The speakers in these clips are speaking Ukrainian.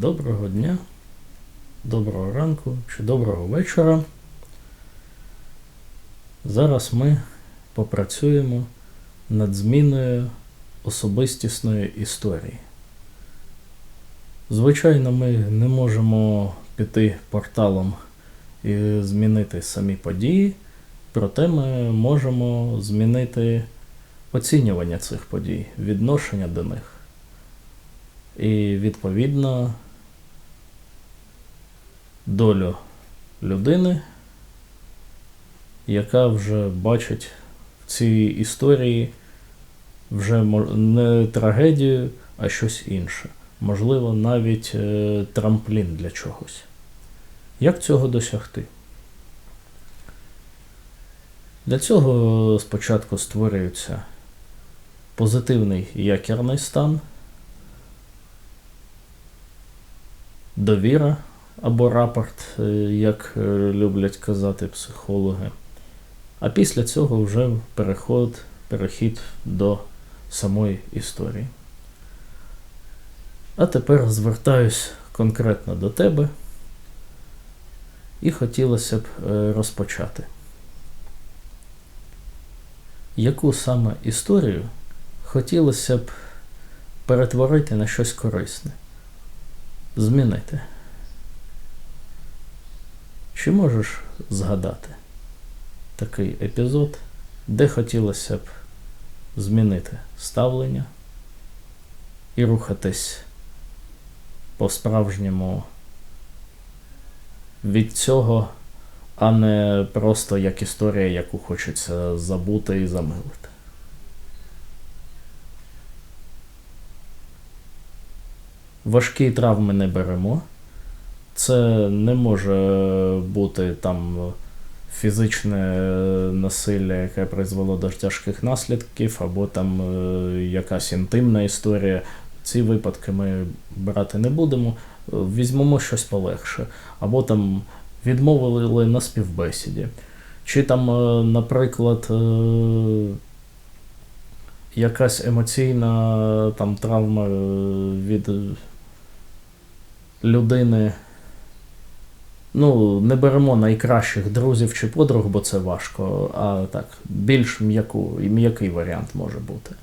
Доброго дня, доброго ранку чи доброго вечора. Зараз ми попрацюємо над зміною особистісної історії. Звичайно, ми не можемо піти порталом і змінити самі події, проте ми можемо змінити оцінювання цих подій, відношення до них. І відповідно долю людини, яка вже бачить в цій історії вже не трагедію, а щось інше. Можливо, навіть е, трамплін для чогось. Як цього досягти? Для цього спочатку створюється позитивний якірний стан, довіра або рапорт, е, як е, люблять казати психологи. А після цього вже переход, перехід до самої історії. А тепер звертаюсь конкретно до тебе і хотілося б е, розпочати. Яку саме історію хотілося б перетворити на щось корисне? Змінити? Чи можеш згадати такий епізод, де хотілося б змінити ставлення і рухатись по-справжньому від цього, а не просто як історія, яку хочеться забути і замилити. Важкі травми не беремо. Це не може бути там фізичне насилля, яке призвело до тяжких наслідків, або там е, якась інтимна історія. Ці випадки ми брати не будемо. Візьмемо щось полегше. Або там відмовили на співбесіді. Чи там, е, наприклад, е, якась емоційна там травма від людини. Ну, не беремо найкращих друзів чи подруг, бо це важко, а так, більш м'яку, м'який варіант може бути.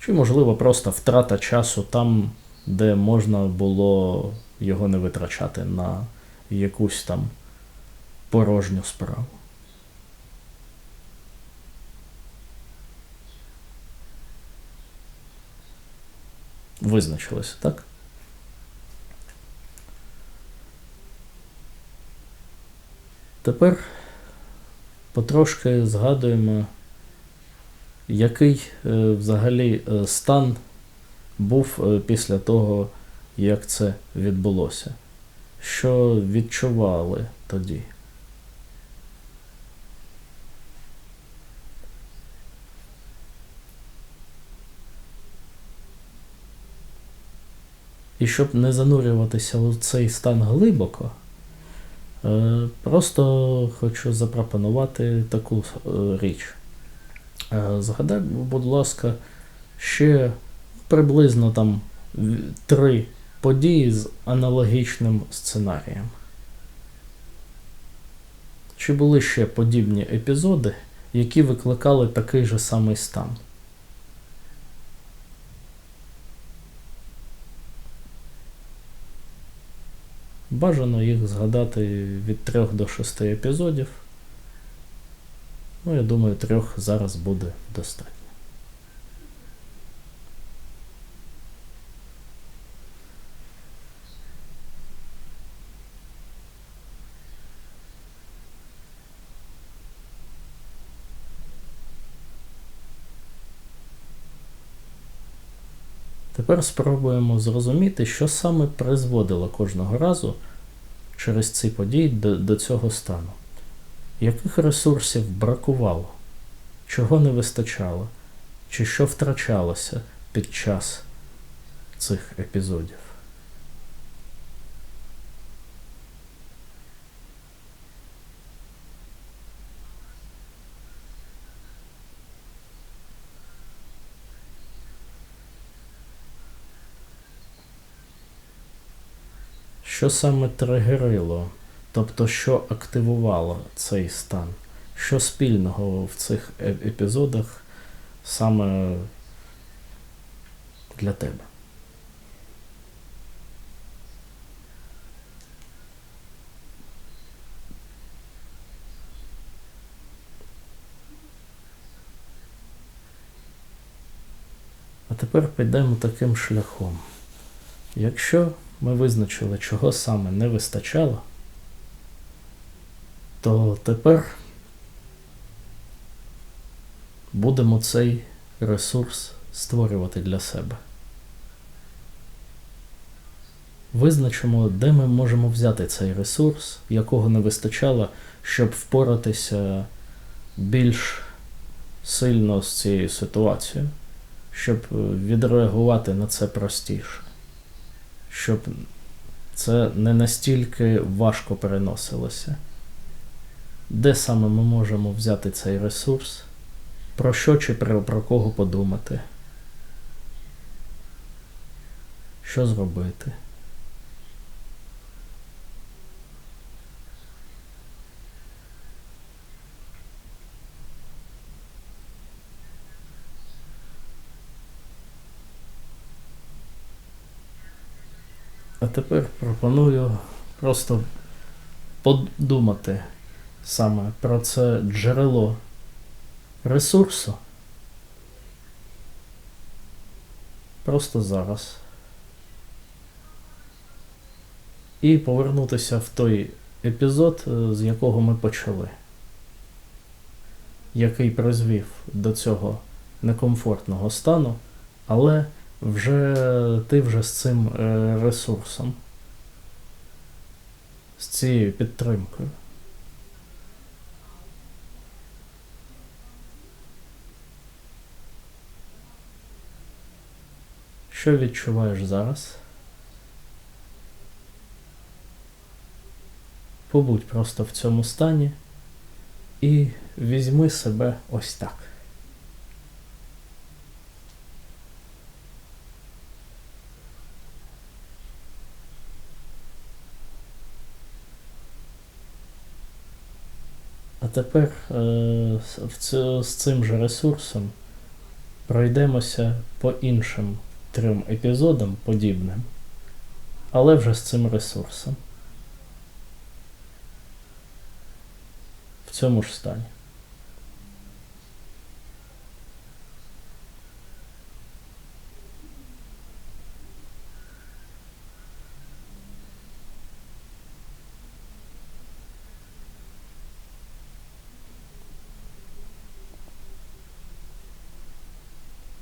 Чи, можливо, просто втрата часу там, де можна було його не витрачати на якусь там порожню справу. Визначилося, так? Тепер потрошки згадуємо, який е, взагалі е, стан був е, після того, як це відбулося. Що відчували тоді? І щоб не занурюватися у цей стан глибоко, е, просто хочу запропонувати таку е, річ. Е, Згадай, будь ласка, ще приблизно там три події з аналогічним сценарієм. Чи були ще подібні епізоди, які викликали такий же самий стан? Бажано їх згадати від 3 до 6 епізодів. Ну, я думаю, трьох зараз буде достатньо. Тепер спробуємо зрозуміти, що саме призводило кожного разу через ці події до, до цього стану. Яких ресурсів бракувало, чого не вистачало, чи що втрачалося під час цих епізодів. Що саме тригерило, тобто що активувало цей стан, що спільного в цих е- епізодах саме для тебе. А тепер підемо таким шляхом. Якщо ми визначили, чого саме не вистачало, то тепер будемо цей ресурс створювати для себе. Визначимо, де ми можемо взяти цей ресурс, якого не вистачало, щоб впоратися більш сильно з цією ситуацією, щоб е, відреагувати на це простіше, щоб це не настільки важко переносилося. Де саме ми можемо взяти цей ресурс? Про що чи про, про кого подумати? Що зробити? Тепер пропоную просто подумати саме про це джерело ресурсу. Просто зараз. І повернутися в той епізод, е, з якого ми почали, який призвів до цього некомфортного стану, але вже ти вже з цим е, ресурсом, з цією підтримкою. Що відчуваєш зараз? Побудь просто в цьому стані і візьми себе ось так. А тепер е, з цим же ресурсом пройдемося по іншим трьом епізодам подібним, але вже з цим ресурсом. В цьому ж стані.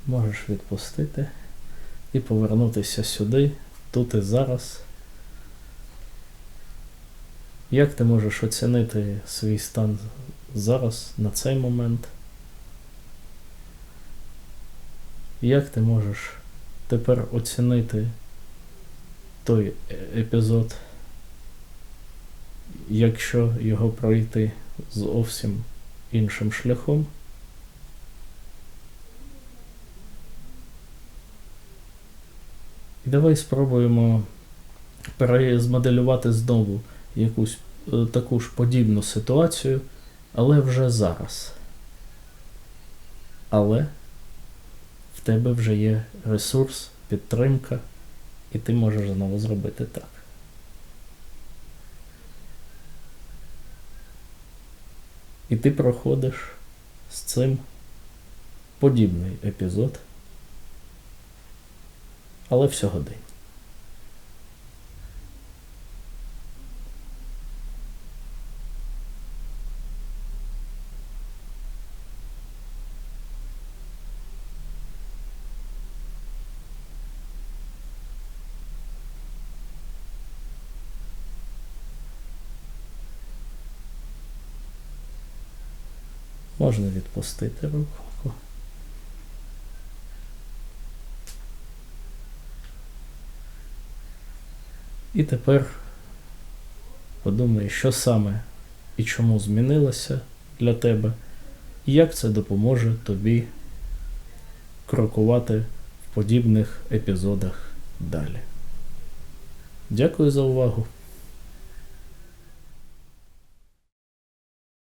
Можеш відпустити і повернутися сюди, тут і зараз. Як ти можеш оцінити свій стан зараз, на цей момент? Як ти можеш тепер оцінити той епізод, якщо його пройти зовсім іншим шляхом? І давай спробуємо перезмоделювати знову якусь е, таку ж подібну ситуацію, але вже зараз. Але в тебе вже є ресурс, підтримка, і ти можеш знову зробити так. І ти проходиш з цим подібний епізод, але всього день. Можна відпустити руку. І тепер подумай, що саме і чому змінилося для тебе, і як це допоможе тобі крокувати в подібних епізодах далі. Дякую за увагу.